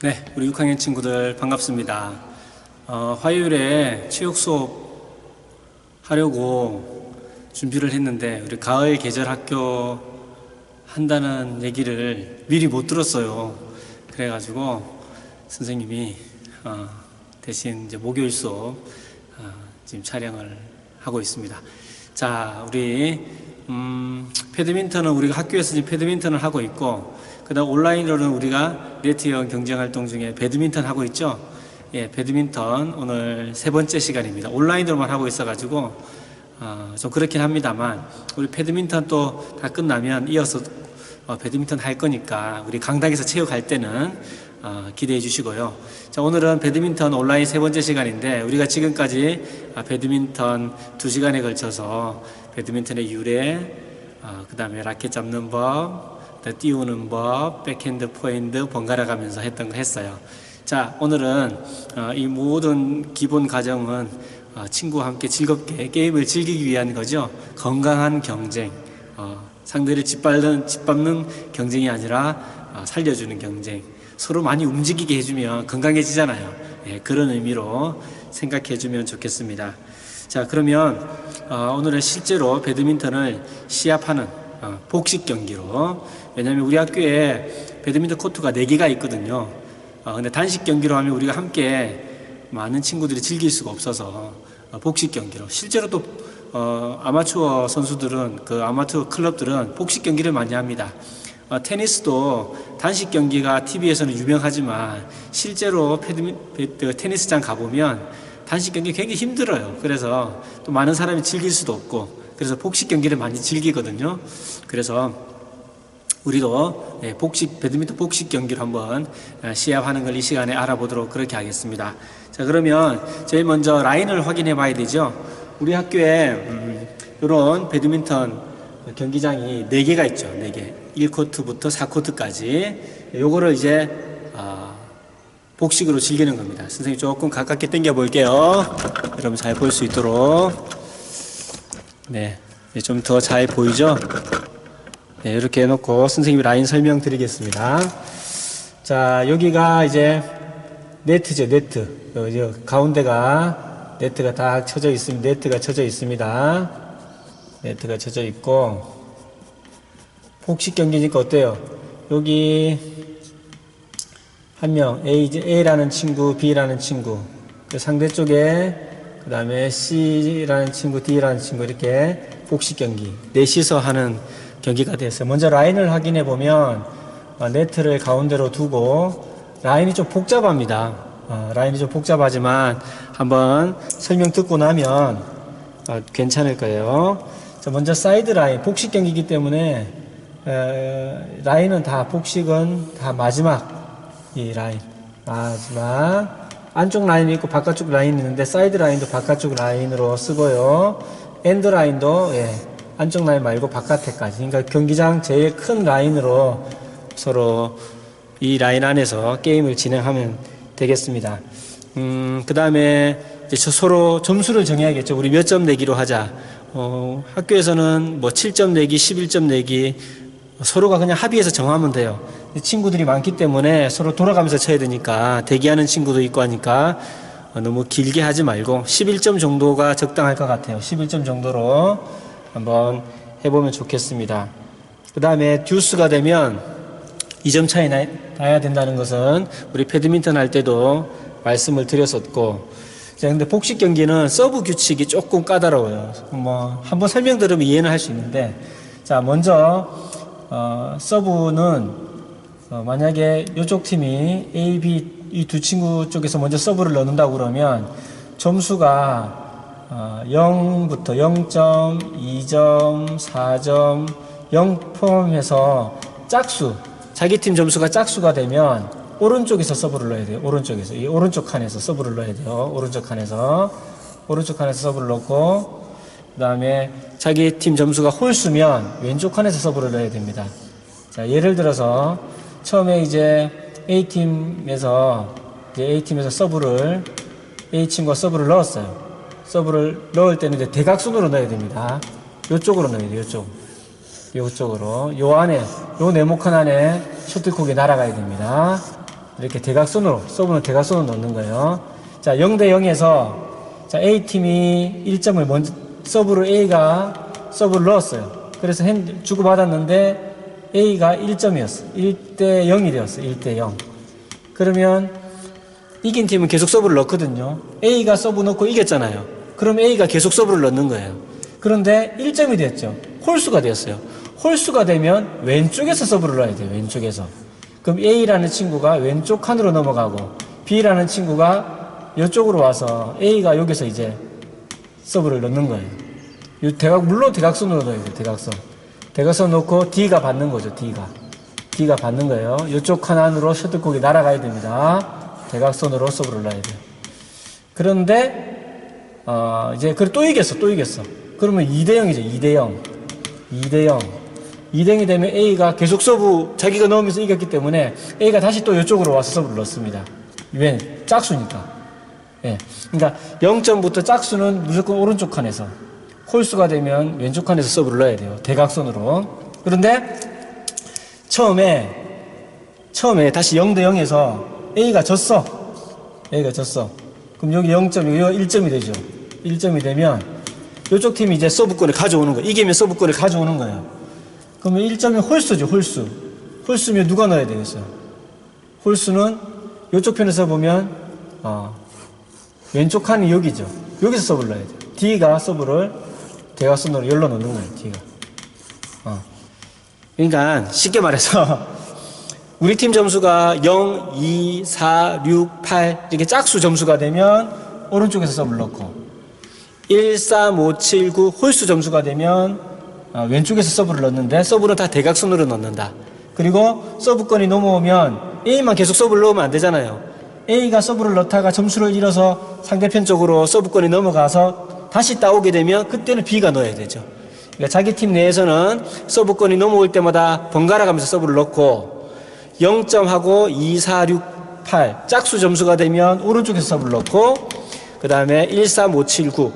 네, 우리 6학년 친구들 반갑습니다. 어, 화요일에 체육 수업 하려고 준비를 했는데 우리 가을 계절 학교 한다는 얘기를 미리 못 들었어요. 그래가지고 선생님이 어, 대신 이제 목요일 수업 어, 지금 촬영을 하고 있습니다. 자, 우리 음, 배드민턴은 우리가 학교에서 배드민턴을 하고 있고 그다음 온라인으로는 우리가 네트형 경쟁 활동 중에 배드민턴 하고 있죠. 예, 배드민턴 오늘 세 번째 시간입니다. 온라인으로만 하고 있어가지고 어, 좀 그렇긴 합니다만 우리 배드민턴 또 다 끝나면 이어서 어, 배드민턴 할 거니까 우리 강당에서 체육할 때는 어, 기대해 주시고요. 자, 오늘은 배드민턴 온라인 세 번째 시간인데 우리가 지금까지 아, 배드민턴 두 시간에 걸쳐서 배드민턴의 유래, 어, 그 다음에 라켓 잡는 법, 또 띄우는 법, 백핸드, 포핸드 번갈아 가면서 했던 거 했어요. 자, 오늘은 어, 이 모든 기본 과정은 어, 친구와 함께 즐겁게 게임을 즐기기 위한 거죠. 건강한 경쟁, 어, 상대를 짓밟는, 짓밟는 경쟁이 아니라 어, 살려주는 경쟁. 서로 많이 움직이게 해주면 건강해지잖아요. 예, 그런 의미로 생각해주면 좋겠습니다. 자, 그러면 어, 오늘은 실제로 배드민턴을 시합하는 어, 복식 경기로 왜냐하면 우리 학교에 배드민턴 코트가 4개가 있거든요. 어, 근데 단식 경기로 하면 우리가 함께 많은 친구들이 즐길 수가 없어서 어, 복식 경기로 실제로 또 어, 아마추어 선수들은 그 아마추어 클럽들은 복식 경기를 많이 합니다. 어, 테니스도 단식 경기가 TV에서는 유명하지만 실제로 패- 테니스장 가보면 단식 경기 굉장히 힘들어요. 그래서 또 많은 사람이 즐길 수도 없고 그래서 복식 경기를 많이 즐기거든요. 그래서 우리도 예, 복식 배드민턴 복식 경기를 한번 어, 시합하는 걸 이 시간에 알아보도록 그렇게 하겠습니다. 자 그러면 제일 먼저 라인을 확인해 봐야 되죠. 우리 학교에 음, 이런 배드민턴 경기장이 4개가 있죠. 4개. 1코트부터 4코트까지. 요거를 이제 아, 복식으로 즐기는 겁니다. 선생님 조금 가깝게 당겨 볼게요. 여러분 잘 볼 수 있도록. 네. 좀 더 잘 보이죠? 네, 이렇게 해놓고 선생님이 라인 설명 드리겠습니다. 자, 여기가 이제 네트죠, 네트. 여, 여, 가운데가 네트가 다 쳐져 있습니다. 네트가 쳐져 있습니다. 네트가 쳐져 있고, 복식 경기니까 어때요? 여기 한 명, A, A라는 친구, B라는 친구, 그 상대 쪽에 그 다음에 C라는 친구, D라는 친구 이렇게 복식 경기, 넷이서 하는 경기가 됐어요. 먼저 라인을 확인해 보면 어, 네트를 가운데로 두고 라인이 좀 복잡합니다. 어, 라인이 좀 복잡하지만 한번 설명 듣고 나면 어, 괜찮을 거예요. 자, 먼저 사이드 라인, 복식 경기이기 때문에 에, 라인은 다 복식은 다 마지막 이 라인. 마지막. 안쪽 라인이 있고 바깥쪽 라인이 있는데 사이드 라인도 바깥쪽 라인으로 쓰고요. 엔드 라인도 예, 안쪽 라인 말고 바깥에까지. 그러니까 경기장 제일 큰 라인으로 서로 이 라인 안에서 게임을 진행하면 되겠습니다. 음, 그 다음에 서로 점수를 정해야겠죠. 우리 몇 점 내기로 하자. 어, 학교에서는 뭐 7점 내기 11점 내기 서로가 그냥 합의해서 정하면 돼요. 친구들이 많기 때문에 서로 돌아가면서 쳐야 되니까 대기하는 친구도 있고 하니까 어, 너무 길게 하지 말고 11점 정도가 적당할 것 같아요. 11점 정도로 한번 해보면 좋겠습니다. 그 다음에 듀스가 되면 2점 차이 나, 나야 된다는 것은 우리 배드민턴 할 때도 말씀을 드렸었고 자, 근데 복식 경기는 서브 규칙이 조금 까다로워요. 뭐, 한번 설명 들으면 이해는 할 수 있는데, 자, 먼저, 어, 서브는, 어, 만약에 이쪽 팀이 A, B, 이 두 친구 쪽에서 먼저 서브를 넣는다고 그러면, 점수가, 어, 0부터 0점, 2점, 4점, 0 포함해서 짝수, 자기 팀 점수가 짝수가 되면, 오른쪽에서 서브를 넣어야 돼요. 오른쪽에서. 이 오른쪽 칸에서 서브를 넣어야 돼요. 오른쪽 칸에서. 오른쪽 칸에서 서브를 넣고, 그 다음에 자기 팀 점수가 홀수면 왼쪽 칸에서 서브를 넣어야 됩니다. 자, 예를 들어서 처음에 이제 A팀에서, 이제 A팀에서 서브를, A팀과 서브를 넣었어요. 서브를 넣을 때는 이제 대각선으로 넣어야 됩니다. 요쪽으로 넣어야 돼요, 요쪽. 요쪽으로. 요 안에, 요 네모칸 안에 셔틀콕이 날아가야 됩니다. 이렇게 대각선으로, 서브는 대각선으로 넣는 거예요. 자, 0대 0에서 자, A팀이 1점을 먼저, 서브로 A가 서브를 넣었어요. 그래서 핸, 주고받았는데 A가 1점이었어. 1대 0이 되었어. 1대 0. 그러면 이긴 팀은 계속 서브를 넣거든요. A가 서브 넣고 이겼잖아요. 그럼 A가 계속 서브를 넣는 거예요. 그런데 1점이 됐죠. 홀수가 되었어요. 홀수가 되면 왼쪽에서 서브를 넣어야 돼요. 왼쪽에서. 그럼 A라는 친구가 왼쪽 칸으로 넘어가고 B라는 친구가 이쪽으로 와서 A가 여기서 이제 서브를 넣는 거예요. 이 대각 물론 대각선으로 넣어야 돼요. 대각선. 대각선 놓고 D가 받는 거죠. D가. D가 받는 거예요. 이쪽 칸 안으로 셔틀콕이 날아가야 됩니다. 대각선으로 서브를 넣어야 돼요. 그런데 어, 이제 그래 또 이겼어. 또 이겼어. 그러면 2대 0이죠. 2대 0. 2대 0. 2대 0이 되면 A가 계속 서브 자기가 넣으면서 이겼기 때문에 A가 다시 또 이쪽으로 와서 서브를 넣습니다. 왜? 짝수니까. 예. 그러니까 0점부터 짝수는 무조건 오른쪽 칸에서 홀수가 되면 왼쪽 칸에서 서브를 넣어야 돼요. 대각선으로. 그런데 처음에 처음에 다시 0 대 0에서 A가 졌어. A가 졌어. 그럼 여기 0점, 여기 1점이 되죠. 1점이 되면 이쪽 팀이 이제 서브권을 가져오는 거예요. 이기면 서브권을 가져오는 거예요. 그러면 1점이 홀수죠, 홀수. 홀수면 누가 넣어야 되겠어요? 홀수는 이쪽 편에서 보면 어, 왼쪽 칸이 여기죠. 여기서 서브를 넣어야 돼요. D가 서브를 대각선으로 열러 넣는 거예요, D가. 어. 그러니까 쉽게 말해서 우리 팀 점수가 0, 2, 4, 6, 8 이렇게 짝수 점수가 되면 오른쪽에서 서브를 넣고 1, 3, 5, 7, 9 홀수 점수가 되면 어, 왼쪽에서 서브를 넣는데 서브는 다 대각선으로 넣는다. 그리고 서브권이 넘어오면 A만 계속 서브를 넣으면 안 되잖아요. A가 서브를 넣다가 점수를 잃어서 상대편 쪽으로 서브권이 넘어가서 다시 따오게 되면 그때는 B가 넣어야 되죠. 그러니까 자기 팀 내에서는 서브권이 넘어올 때마다 번갈아 가면서 서브를 넣고 0점하고 2, 4, 6, 8 짝수 점수가 되면 오른쪽에서 서브를 넣고 그 다음에 1, 3, 5, 7, 9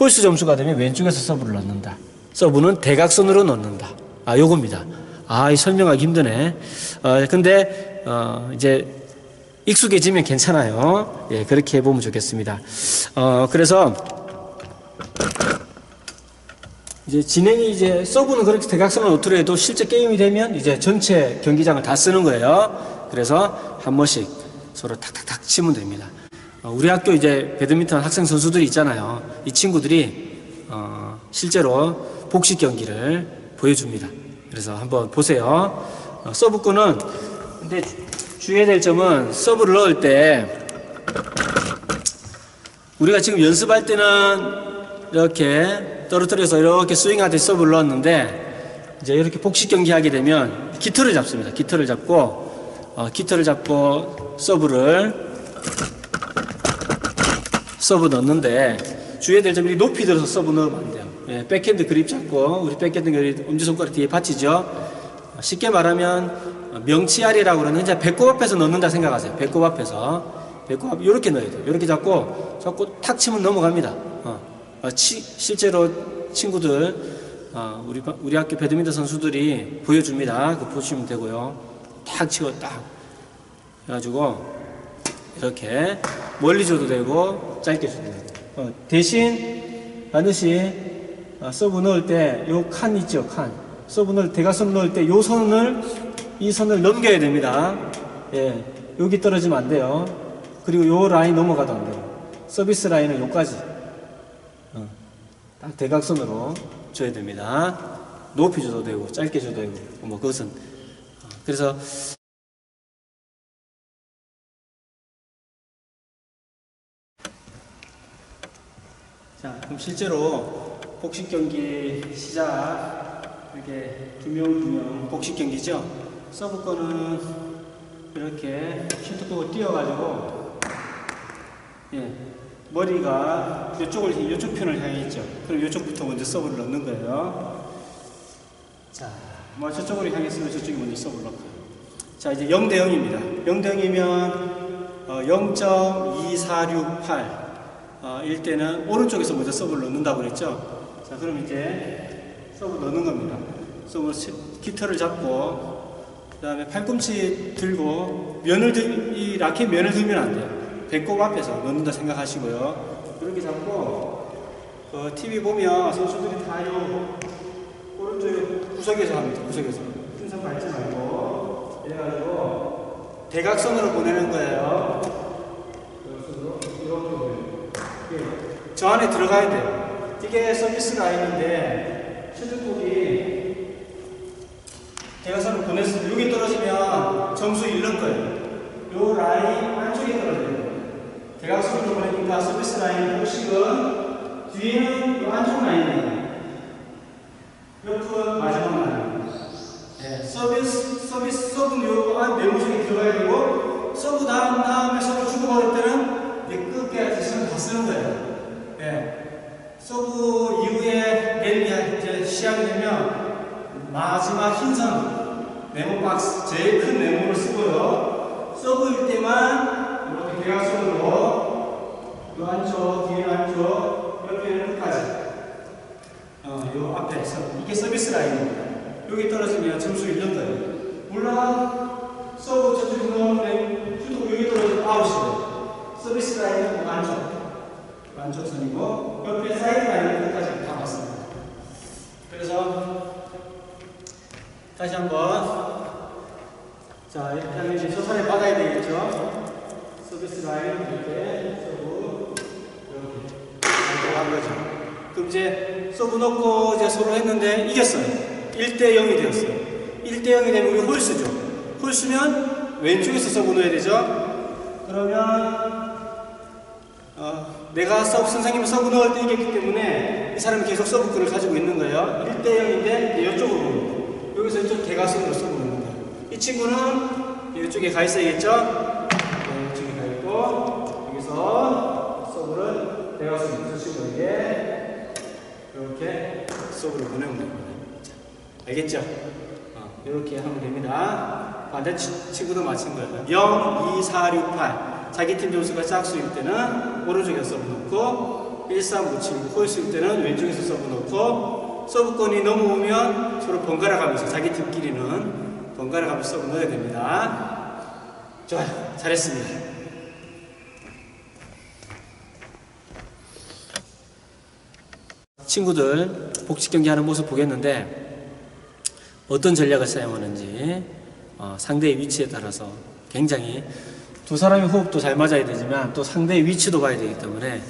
홀수 점수가 되면 왼쪽에서 서브를 넣는다. 서브는 대각선으로 넣는다. 아, 요겁니다. 아, 이 설명하기 힘드네. 어, 근데, 어, 이제, 익숙해지면 괜찮아요. 예, 그렇게 해보면 좋겠습니다. 어, 그래서, 이제 진행이 이제 서브는 그렇게 대각선을 놓더라도 실제 게임이 되면 이제 전체 경기장을 다 쓰는 거예요. 그래서 한 번씩 서로 탁탁탁 치면 됩니다. 어, 우리 학교 이제 배드민턴 학생 선수들이 있잖아요. 이 친구들이 어, 실제로 복식 경기를 보여줍니다. 그래서 한번 보세요. 어, 서브권은 근데 주의해야 될 점은 서브를 넣을 때 우리가 지금 연습할 때는 이렇게 떨어뜨려서 이렇게 스윙하듯이 서브를 넣었는데 이제 이렇게 복식 경기 하게 되면 기틀을 잡습니다. 기틀을 잡고 어, 기틀을 잡고 서브를 서브 넣는데 주의해야 될 점이 높이 들어서 서브 넣으면 안 돼요. 예, 백핸드 그립 잡고 우리 백핸드 그립 엄지손가락 뒤에 받치죠. 쉽게 말하면 명치알이라고 그러는 이제 배꼽 앞에서 넣는다 생각하세요. 배꼽 앞에서 배꼽 앞 이렇게 넣어야 돼요. 이렇게 잡고 잡고 탁 치면 넘어갑니다. 어. 어, 치, 실제로 친구들 어, 우리 바- 우리 학교 배드민턴 선수들이 보여줍니다. 그 보시면 되고요. 탁 치고 딱 해가지고 이렇게 멀리 줘도 되고 짧게 줘도 되고 어, 대신 반드시 어, 서브 넣을 때 요 칸 있죠 칸 서브 넣을 대각선 넣을 때 요 선을 이 선을 넘겨야 됩니다 예 여기 떨어지면 안 돼요 그리고 요 라인 넘어가도 안 돼요 서비스 라인은 요까지 어, 딱 대각선으로 줘야 됩니다 높이 줘도 되고 짧게 줘도 되고 뭐 그것은 어, 그래서 자, 그럼 실제로 복식 경기 시작. 이렇게 두명두명 복식 경기죠. 서브 거는 이렇게 슈트콕을 띄어가지고 예, 머리가 이쪽을 이쪽 편을 향해 있죠. 그럼 이쪽부터 먼저 서브를 넣는 거예요. 자, 뭐 저쪽으로 향했으면 저쪽이 먼저 서브를 넣고요. 자, 이제 0대 0입니다. 0대 0이면 어, 0.2468 어, 일 때는 오른쪽에서 먼저 서브를 넣는다고 그랬죠. 자, 그럼 이제 서브 넣는 겁니다. 서브 시- 기터를 잡고 그 다음에 팔꿈치 들고 면을 들, 이 라켓 면을 들면 안 돼요. 배꼽 앞에서 넣는다 생각하시고요. 이렇게 잡고 그 TV 보면 선수들이 다요 오른쪽 구석에서 합니다. 구석에서 흰선 밟지 말고 이래가지고 대각선으로 보내는 거예요. 대각선으로 저 안에 들어가야 돼요. 이게 서비스 라인인데 슈트콕이 대각선을 보냈을 때 여기 떨어지면 점수 잃는 거예요. 요 라인 안쪽에 떨어져요. 대각선으로 보내니까 서비스 라인 공식은 뒤에는 요 안쪽 라인이에요. 옆은 마지막 라인. 네, 서비스, 서비스, 서브는 요 안, 네모 속에 들어가야 되고, 서브 다음, 다음에 서브 주고받을 때는 이 끝에 지금 다 쓰는 거예요. 네. 서브 이후에 랠리 이제 시작이 되면 마지막 흰선 네모 박스 제일 큰 네모를 쓰고요. 서브일 때만 이렇게 대각선으로 요 안쪽, 뒤에 안쪽, 옆에는 끝까지. 어, 요 앞에 서 이게 서비스 라인입니다. 여기 떨어지면 점수 잃는 거예요. 물론 서브 저쪽에 넣으면 슈도 여기 떨어지면 아웃이에요. 서비스 라인은 안쪽. 안쪽 선이고 옆에 사이드 라인은 끝까지 다 맞습니다. 그래서 다시 한번 자 이렇게 하면 이제 저 선에 받아야 되겠죠. 서비스 라인 이렇게 서브 이렇게 한 거죠. 그럼 이제 서브 넣고 이제 서로 했는데 이겼어요. 1대 0이 되었어요. 1대 0이 되면 우리 홀수죠. 홀수면 왼쪽에서 서브 넣어야 되죠. 그러면 어, 내가 서브 선생님이 서브 넣을 때 이겼기 때문에 이 사람이 계속 서브권을 가지고 있는 거예요. 1대 0인데 이쪽으로. 여기서 이쪽 대각선으로 서브 넣는 거예요. 이 친구는 이쪽에 가 있어야겠죠? 네, 이쪽에 가 있고 여기서 서브를 대각선으로 쓰시고 이게 이렇게 서브를 보내면 됩니다. 자, 알겠죠? 어, 이렇게 하면 됩니다. 반대 치- 친구도 마찬가지예요. 0, 2, 4, 6, 8. 자기 팀 점수가 짝수일 때는 오른쪽에 서브 넣고 1, 3, 5, 7, 홀수일 때는 왼쪽에서 서브 넣고 서브권이 넘어오면 서로 번갈아 가면서 자기 팀끼리는 번갈아 가면서 서브 넣어야 됩니다. 좋아요. 잘했습니다. 친구들 복식 경기 하는 모습 보겠는데 어떤 전략을 사용하는지 어, 상대의 위치에 따라서 굉장히 두 사람의 호흡도 잘 맞아야 되지만 또 상대의 위치도 봐야 되기 때문에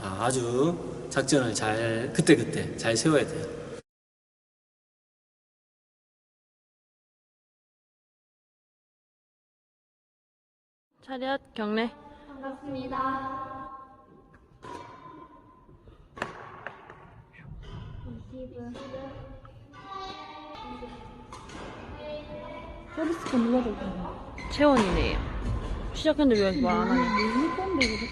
아, 아주 작전을 잘 그때그때 잘 세워야 돼요. 차렷 경례 반갑습니다. 20분. 서비스가 있잖아. 채원이네요. 시작했는데 왜 말안 하냐? 너무 건데 이렇게.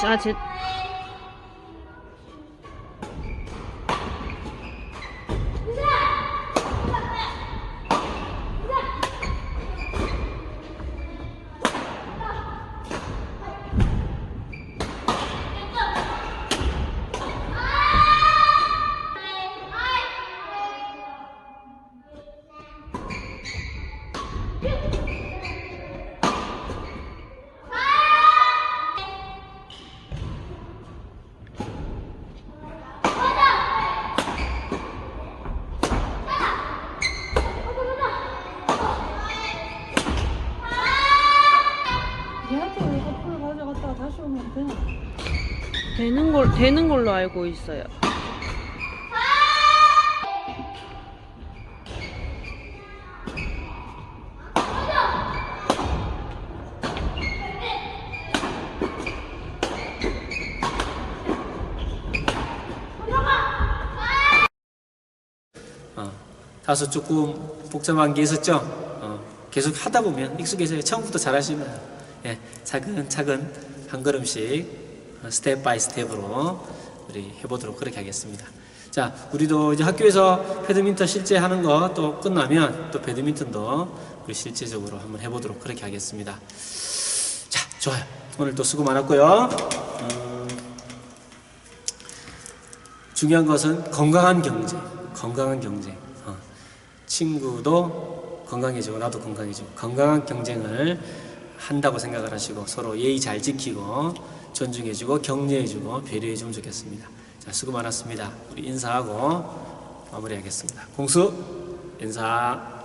자, 제 되는 걸로 알고 있어요. 어, 다소 조금 복잡한 게 있었죠? 어, 계속 하다 보면 익숙해져요. 처음부터 잘하시면 예, 차근차근 한 걸음씩 스텝 바이 스텝으로 우리 해보도록 그렇게 하겠습니다. 자, 우리도 이제 학교에서 배드민턴 실제 하는 거 또 끝나면 또 배드민턴도 우리 실제적으로 한번 해보도록 그렇게 하겠습니다. 자, 좋아요. 오늘 또 수고 많았고요. 음, 중요한 것은 건강한 경제, 건강한 경쟁. 어, 친구도 건강해지고 나도 건강해지고 건강한 경쟁을 한다고 생각을 하시고 서로 예의 잘 지키고 존중해주고 격려해주고 배려해주면 좋겠습니다. 자, 수고 많았습니다. 우리 인사하고 마무리하겠습니다. 공수 인사.